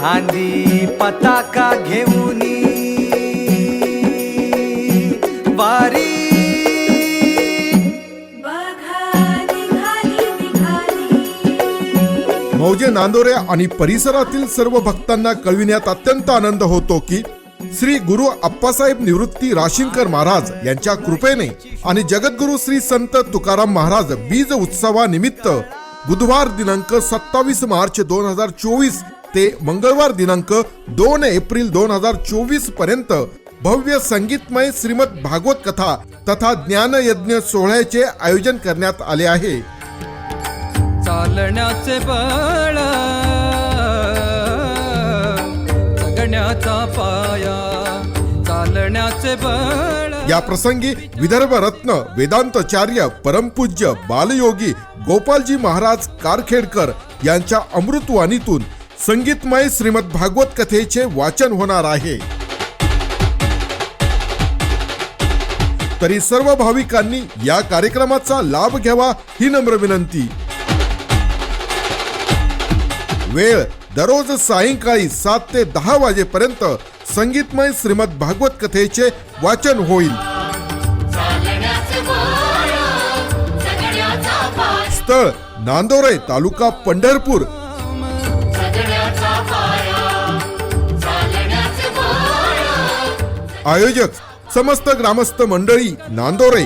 खांदी पताका घेऊन वारी. मौजे नांदोरे आणि परिसरातील सर्व भक्तांना कळविण्यात अत्यंत आनंद होतो की श्री गुरु अप्पासाहेब निवृत्ती राशीनकर महाराज यांच्या कृपेने आणि जगद्गुरु श्री संत तुकाराम महाराज बीज उत्सवानिमित्त बुधवार दिनांक सत्तावीस मार्च दोन हजार चोवीस ते मंगळवार दिनांक दोन एप्रिल दोन हजार चोवीसपर्यंत भव्य संगीतमय श्रीमद भागवत कथा तथा ज्ञान यज्ञ सोहळ्याचे आयोजन करण्यात आले आहे. चालण्याचे बळ जगण्याचा पाया चालण्याचे बळ. या प्रसंगी विदर्भ रत्न वेदांतचार्य परमपूज्य बालयोगी गोपालजी महाराज कारखेडकर यांच्या अमृतवाणीतून संगीतमय श्रीमद भागवत कथेचे वाचन होणार आहे. तरी सर्व भाविकांनी या कार्यक्रमाचा लाभ घ्यावा ही नम्र विनंती. वेळ दररोज सायंकाळी सात ते दहा वाजेपर्यंत संगीतमय श्रीमद भागवत कथेचे वाचन होईल. स्थळ नांदोरे तालुका पंढरपूर आयोजक समस्त ग्रामस्थ मंडळी नांदोरे.